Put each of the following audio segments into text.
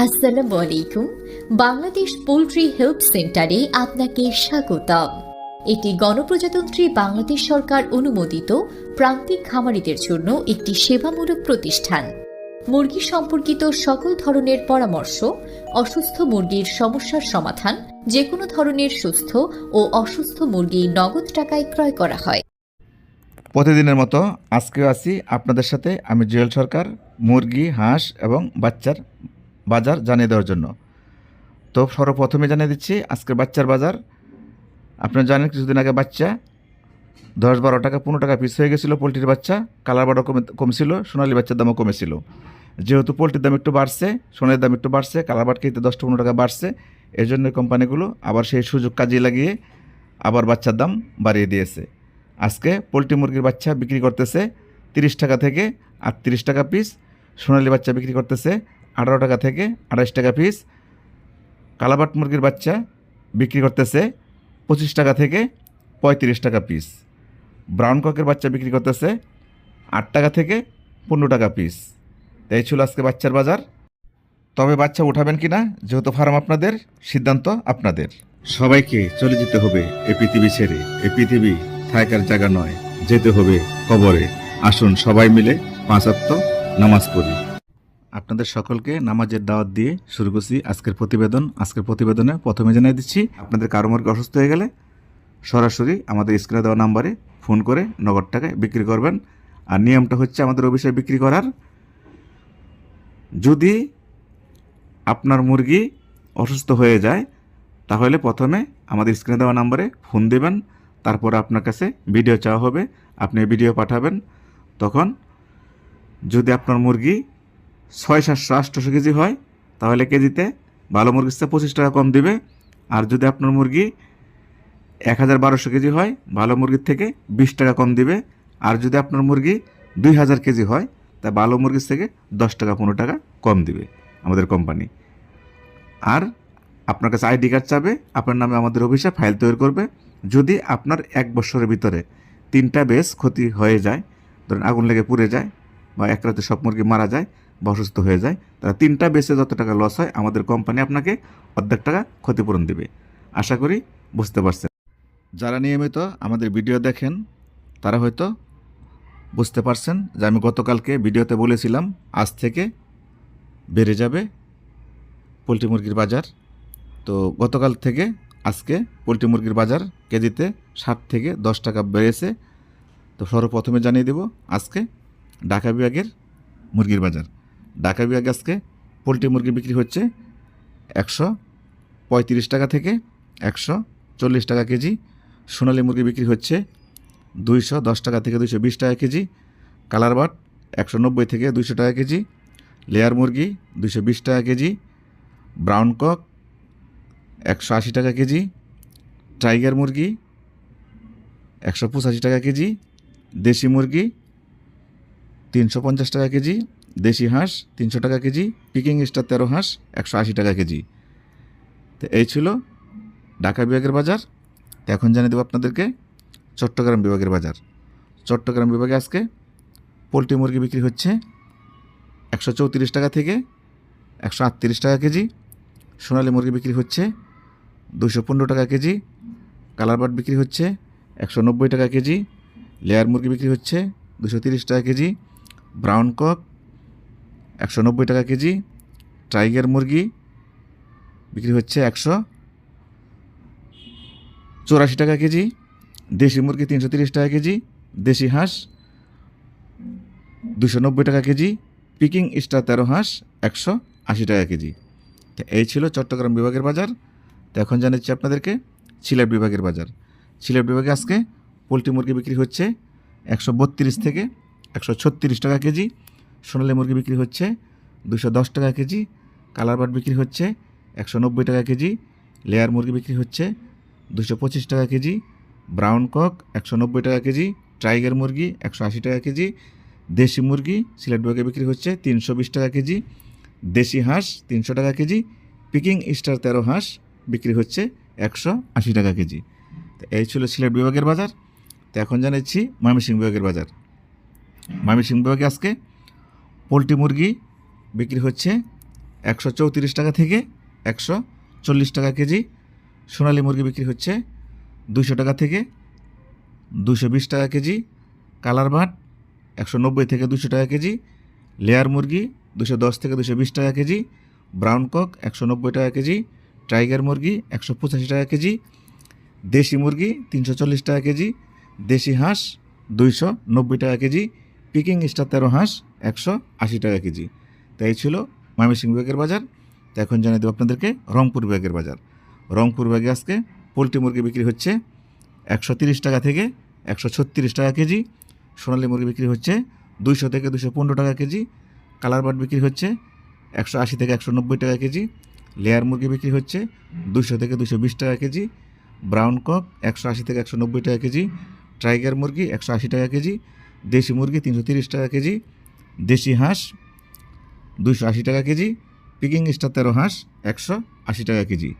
আসসালামু আলাইকুম। Bangladesh poultry help সেন্টারে আপনাকে স্বাগতম। এটি গণপ্রজাতন্ত্রী বাংলাদেশ সরকার অনুমোদিত প্রান্তিক খামারিদের জন্য একটি সেবামূলক প্রতিষ্ঠান। মুরগি সম্পর্কিত সকল ধরনের পরামর্শ, অসুস্থ মুরগির সমস্যার সমাধান যে কোনো ধরনের সুস্থ ও অসুস্থ মুরগি নগদ টাকায় ক্রয় করা হয়। প্রতিদিনের মতো আজকেও আছি আপনাদের সাথে। আমি জুয়েল সরকার, মুরগি, হাঁস এবং বাচ্চার বাজার জানিয়ে দেওয়ার জন্য। তো সর্বপ্রথমে জানিয়ে দিচ্ছি, আজকের বাচ্চার বাজার। আপনারা জানেন, কিছুদিন আগে বাচ্চা দশ বারো টাকা, পনেরো টাকা পিস হয়ে গেছিল পোলট্রির বাচ্চা। কালার বারও কমে কমছিল, সোনালি বাচ্চার দামও কমেছিল। যেহেতু পোলট্রির দাম একটু বাড়ছে, সোনালির দাম একটু বাড়ছে, কালার বাট কিনতে দশটা পনেরো টাকা বাড়ছে এই জন্য কোম্পানিগুলো আবার সেই সুযোগ কাজে লাগিয়ে আবার বাচ্চার দাম বাড়িয়ে দিয়েছে। আজকে পোলট্রি মুরগির বাচ্চা বিক্রি করতেছে তিরিশ টাকা থেকে আটত্রিশ টাকা পিস সোনালি বাচ্চা বিক্রি করতেছে আঠারো টাকা থেকে আঠাশ টাকা পিস কালাবাট মুরগির বাচ্চা বিক্রি করতেছে পঁচিশ টাকা থেকে পঁয়ত্রিশ টাকা পিস ব্রাউন ককের বাচ্চা বিক্রি করতেছে আট টাকা থেকে পনেরো টাকা পিস তাই ছিল আজকে বাচ্চার বাজার। তবে বাচ্চা উঠাবেন কি না যেহেতু ফার্ম আপনাদের, সিদ্ধান্ত আপনাদের। সবাইকে চলে যেতে হবে এ পৃথিবী ছেড়ে। এ পৃথিবী থাকার জায়গা নয়, যেতে হবে কবরে। আসুন সবাই মিলে পাঁচাত্ম নামাজ পড়ি। আপনাদের সকলকে নামাজের দাওয়াত দিয়ে শুরু করছি আজকের প্রতিবেদন। আজকের প্রতিবেদনে প্রথমে জানিয়ে দিচ্ছি, আপনাদের কারও মুরগি অসুস্থ হয়ে গেলে সরাসরি আমাদের স্ক্রিনে দেওয়া নাম্বারে ফোন করে নগদ টাকায় বিক্রি করবেন। আর নিয়মটা হচ্ছে আমাদের অফিসে বিক্রি করার। যদি আপনার মুরগি অসুস্থ হয়ে যায়, তাহলে প্রথমে আমাদের স্ক্রিনে দেওয়া নাম্বারে ফোন দেবেন, তারপর আপনার কাছে ভিডিও চাওয়া হবে, আপনি ভিডিও পাঠাবেন। তখন যদি আপনার মুরগি ছয় সাতশো আটশোশো কেজি হয়, তাহলে কেজিতে ভালো মুরগির চেয়ে পঁচিশ টাকা কম দিবে। আর যদি আপনার মুরগি এক হাজার বারোশো কেজি হয়, ভালো মুরগির থেকে বিশ টাকা কম দিবে। আর যদি আপনার মুরগি দুই হাজার কেজি হয়, তা ভালো মুরগির থেকে দশ টাকা, পনেরো টাকা কম দিবে আমাদের কোম্পানি। আর আপনার কাছে আইডি কার্ড চাবে, আপনার নামে আমাদের অফিসে ফাইল তৈরি করবে। যদি আপনার এক বছরের ভিতরে তিনটা বেশ ক্ষতি হয়ে যায়, ধরেন আগুন লেগে পুড়ে যায় বা এক রাতে সব মুরগি মারা যায় বা অসুস্থ হয়ে যায়। তারা তিনটা বেসে যত টাকা লস হয়, আমাদের কোম্পানি আপনাকে অর্ধেক টাকা ক্ষতিপূরণ দেবে। আশা করি বুঝতে পারছেন। যারা নিয়মিত আমাদের ভিডিও দেখেন, তারা হয়তো বুঝতে পারছেন যে আমি গতকালকে ভিডিওতে বলেছিলাম, আজ থেকে বেড়ে যাবে পোলট্রি মুরগির বাজার। তো গতকাল থেকে আজকে পোলট্রি মুরগির বাজার কেজিতে ষাট থেকে দশ টাকা বেড়েছে। তো সর্বপ্রথমে জানিয়ে দেব, আজকে ঢাকা বিভাগের মুরগির বাজার। ঢাকা বিভাগে আজকে পোলট্রি মুরগি বিক্রি হচ্ছে একশো পঁয়ত্রিশ টাকা থেকে একশো চল্লিশ টাকা কেজি। সোনালী মুরগি বিক্রি হচ্ছে দুইশো দশ টাকা থেকে দুইশো বিশ টাকা কেজি। কালার বাট একশো নব্বই থেকে দুইশো টাকা কেজি। লেয়ার মুরগি দুইশো বিশ টাকা কেজি। ব্রাউন কক একশো আশি টাকা কেজি। টাইগার মুরগি একশো পঁচাশি টাকা কেজি। দেশি মুরগি তিনশো পঞ্চাশ টাকা কেজি। দেশি হাঁস তিনশো টাকা কেজি পিকিং স্টার তেরো হাঁস একশো আশি টাকা কেজি। তো এই ছিল ঢাকা বিভাগের বাজার। তো এখন জানিয়ে দেবো আপনাদেরকে চট্টগ্রাম বিভাগের বাজার। চট্টগ্রাম বিভাগে আজকে পোলট্রি মুরগি বিক্রি হচ্ছে একশো চৌত্রিশ টাকা থেকে একশো আটত্রিশ টাকা কেজি। সোনালী মুরগি বিক্রি হচ্ছে দুশো পনেরো টাকা কেজি। কালার বাট বিক্রি হচ্ছে একশো নব্বই টাকা কেজি। লেয়ার মুরগি বিক্রি হচ্ছে দুশো তিরিশ টাকা কেজি। ব্রাউন কক একশো নব্বই টাকা কেজি, টাইগার মুরগি বিক্রি হচ্ছে একশো চৌরাশি টাকা কেজি, দেশি মুরগি তিনশো তিরিশ টাকা কেজি, দেশি হাঁস দুশো নব্বই টাকা কেজি, পিকিং স্টার তেরো হাঁস একশো আশি টাকা কেজি। তো এই ছিল চট্টগ্রাম বিভাগের বাজার। তো এখন জানাচ্ছি আপনাদেরকে সিলেট বিভাগের বাজার। সিলেট বিভাগে আজকে পোলট্রি মুরগি বিক্রি হচ্ছে একশো বত্রিশ থেকে একশো ছত্রিশ টাকা কেজি সোনালী মুরগি বিক্রি হচ্ছে দুশো দশ টাকা কেজি, কালার বাট বিক্রি হচ্ছে একশো নব্বই টাকা কেজি, লেয়ার মুরগি বিক্রি হচ্ছে দুশো পঁচিশ টাকা কেজি, ব্রাউন কক একশো নব্বই টাকা কেজি, টাইগার মুরগি একশো আশি টাকা কেজি, দেশি মুরগি সিলেট বিভাগে বিক্রি হচ্ছে তিনশো বিশ টাকা কেজি, দেশি হাঁস তিনশো টাকা কেজি, পিকিং স্টার তেরো হাঁস বিক্রি হচ্ছে একশো আশি টাকা কেজি। তো এই ছিল সিলেট বিভাগের বাজার। তো এখন জানাচ্ছি ময়মনসিংহ বিভাগের বাজার। ময়মনসিংহ বিভাগে আজকে পোলট্রি মুরগি বিক্রি হচ্ছে একশো চৌত্রিশ টাকা থেকে একশো চল্লিশ টাকা কেজি। সোনালী মুরগি বিক্রি হচ্ছে দুশো টাকা থেকে দুশো বিশ টাকা কেজি। কালার ভাট একশো নব্বই থেকে দুশো টাকা কেজি। লেয়ার মুরগি দুশো দশ থেকে দুশো বিশ টাকা কেজি। ব্রাউন কক একশো নব্বই টাকা কেজি। টাইগার মুরগি একশো পঁচাশি টাকা কেজি। দেশি মুরগি তিনশো চল্লিশ টাকা কেজি। দেশি হাঁস দুইশো নব্বই টাকা কেজি। পিকিং স্টার তেরো হাঁস একশো আশি টাকা কেজি। তাই ছিল ময়মনসিংহ বিভাগের বাজার। তো এখন জানিয়ে দেবো আপনাদেরকে রংপুর বিভাগের বাজার। রংপুর বিভাগে আজকে পোলট্রি মুরগি বিক্রি হচ্ছে একশো তিরিশ টাকা থেকে একশো ছত্রিশ টাকা কেজি। সোনালী মুরগি বিক্রি হচ্ছে দুইশো থেকে দুশো পনেরো টাকা কেজি। কালার বাট বিক্রি হচ্ছে একশো আশি থেকে একশো নব্বই টাকা কেজি। লেয়ার মুরগি বিক্রি হচ্ছে দুশো থেকে দুশো বিশ টাকা কেজি। ব্রাউন কক একশো আশি থেকে একশো নব্বই টাকা কেজি। টাইগার মুরগি একশো আশি টাকা কেজি। দেশি মুরগি তিনশো তিরিশ টাকা কেজি। দেশি হাঁস, দুইশো আশি টাকা কেজি, পিকিং স্টার তেরো হাঁস, একশো আশি টাকা কেজি।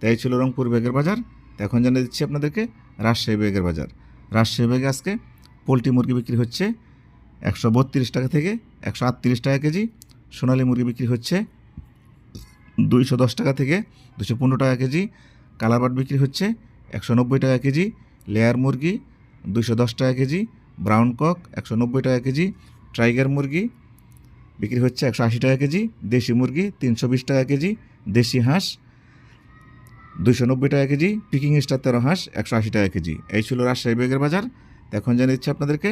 তাই ছিল রংপুর বেগের বাজার। এখন জানিয়ে দিচ্ছি আপনাদেরকে, রাজশাহী বেগের বাজার। রাজশাহী বেগে আজকে পোলট্রি মুরগি বিক্রি হচ্ছে একশো বত্রিশ টাকা থেকে একশো আটত্রিশ টাকা কেজি। সোনালী মুরগি বিক্রি হচ্ছে দুইশো দশ টাকা থেকে দুশো পনেরো টাকা কেজি। কালারবাট বিক্রি হচ্ছে একশো নব্বই টাকা কেজি। লেয়ার মুরগি দুশো দশ টাকা কেজি। ব্রাউন কক একশো নব্বই টাকা কেজি। টাইগার মুরগি, বিক্রি হচ্ছে একশো আশি টাকা কেজি, দেশি মুরগি তিনশো বিশ টাকা কেজি, দেশি হাঁস দুশো নব্বই টাকা কেজি, পিকিং স্টার তেরো হাঁস একশো আশি টাকা কেজি। এই ছিল রাজশাহী বিভাগের বাজার। এখন জানিয়ে দিচ্ছি আপনাদেরকে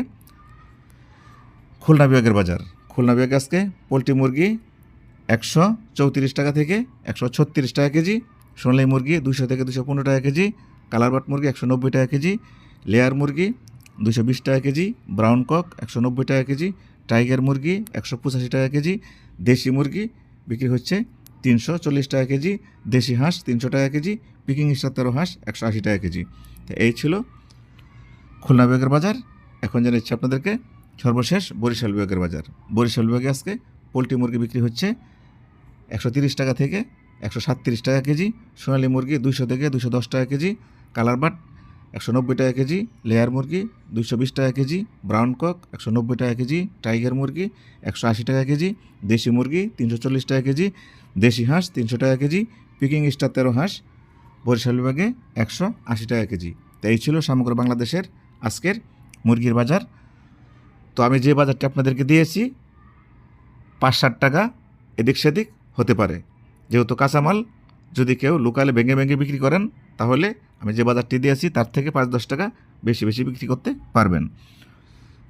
খুলনা বিভাগের বাজার। খুলনা বিভাগে আজকে পোলট্রি মুরগি একশো চৌত্রিশ টাকা থেকে একশো ছত্রিশ টাকা কেজি, সোনালী মুরগি দুশো থেকে দুশো পনেরো টাকা কেজি, কালারবাট মুরগি একশো নব্বই টাকা কেজি, লেয়ার মুরগি দুশো বিশ টাকা কেজি, ব্রাউন কক একশো নব্বই টাকা কেজি টাইগার মুরগি একশো পঁচাশি টাকা কেজি, দেশি মুরগি বিক্রি হচ্ছে তিনশো চল্লিশ টাকা কেজি, দেশি হাঁস তিনশো টাকা কেজি, পিকিং তেরো হাঁস একশো আশি টাকা কেজি। তো এই ছিল খুলনা বিভাগের বাজার। এখন জানাচ্ছি আপনাদেরকে, সর্বশেষ বরিশাল বিভাগের বাজার। বরিশাল বিভাগে আজকে পোলট্রি মুরগি বিক্রি হচ্ছে একশো তিরিশ টাকা থেকে একশো সাতত্রিশ টাকা কেজি, সোনালী মুরগি দুইশো থেকে দুশো দশ টাকা কেজি, কালার বাট একশো নব্বই টাকা কেজি লেয়ার মুরগি, দুইশো বিশ টাকা কেজি, ব্রাউন কক, একশো নব্বই টাকা কেজি, টাইগার মুরগি, একশো আশি টাকা কেজি, দেশি মুরগি, তিনশো চল্লিশ টাকা কেজি, দেশি হাঁস, তিনশো টাকা কেজি, পিকিং স্টার তেরো হাঁস, বরিশাল বিভাগে একশো আশি টাকা কেজি। তো এই ছিল সমগ্র বাংলাদেশের আজকের মুরগির বাজার। তো আমি যে বাজারটা আপনাদেরকে দিয়েছি পাঁচ ষাট টাকা এদিক সেদিক হতে পারে। যেহেতু কাঁচামাল, যদি কেউ লোকালে ভেঙে ভেঙে বিক্রি করেন, তাহলে আমি যে বাজারটি দিয়েছি তার থেকে পাঁচ দশ টাকা বেশি বেশি বিক্রি করতে পারবেন।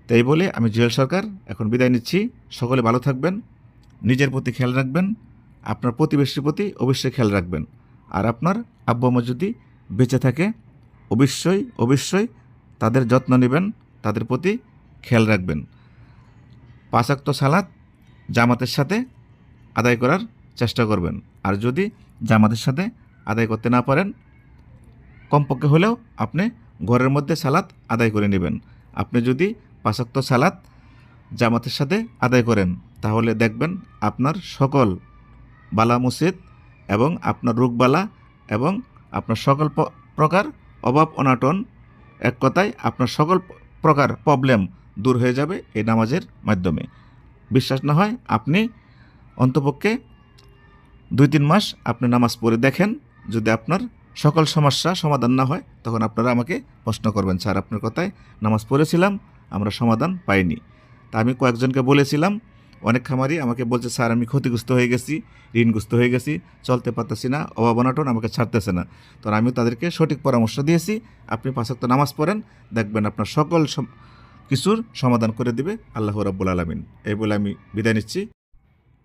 তাই বলে আমি জুয়েল সরকার, এখন বিদায় নিচ্ছি। সকলে ভালো থাকবেন, নিজের প্রতি খেয়াল রাখবেন, আপনার প্রতিবেশীর প্রতি অবশ্যই খেয়াল রাখবেন। আর আপনার আব্বু যদি বেঁচে থাকে, অবশ্যই অবশ্যই তাদের যত্ন নেবেন, তাদের প্রতি খেয়াল রাখবেন। পাঁচাক্ত সালাদ জামাতের সাথে আদায় করার চেষ্টা করবেন। আর যদি জামাতের সাথে আদায় করতে না পারেন কমপক্ষে হলেও আপনি ঘরের মধ্যে সালাদ আদায় করে নেবেন। আপনি যদি পাশাক্ত সালাদ জামাতের সাথে আদায় করেন, তাহলে দেখবেন আপনার সকল বালা মুসিদ এবং আপনার রোগবালা এবং আপনার সকল প্রকার অভাব অনাটন এক কথায় আপনার সকল প্রকার প্রবলেম দূর হয়ে যাবে এই নামাজের মাধ্যমে। বিশ্বাস না হয় আপনি অন্তপক্ষে দুই তিন মাস আপনি নামাজ পড়ে দেখেন, যদি আপনার সকল সমস্যা সমাধান না হয়, তখন আপনারা আমাকে প্রশ্ন করবেন, স্যার, আপনার কথায় নামাজ পড়েছিলাম, আমরা সমাধান পাইনি। তা আমি কয়েকজনকে বলেছিলাম, অনেক খামারি আমাকে বলছে, স্যার, আমি ক্ষতিগ্রস্ত হয়ে গেছি, ঋণগ্রস্ত হয়ে গেছি, চলতে পারতেছি না, অভাব অনাটন আমাকে ছাড়তেছে না। তো আমি তাদেরকে সঠিক পরামর্শ দিয়েছি, আপনি পাঁচক্ত নামাজ পড়েন, দেখবেন আপনার সকল কিছুর সমাধান করে দিবে আল্লাহ রাব্বুল আলমিন। এই বলে আমি বিদায় নিচ্ছি।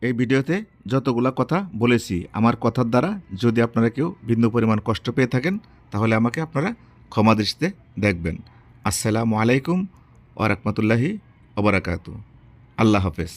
এই ভিডিওতে যতগুলা কথা বলেছি, আমার কথার দ্বারা যদি আপনারা কেউ ভিন্ন পরিমাণ কষ্ট পেয়ে থাকেন, তাহলে আমাকে আপনারা ক্ষমা দৃষ্টিতে দেখবেন। আসসালামু আলাইকুম ওরহমতুল্লাহি ওবরাকাতু আল্লাহ হাফেজ।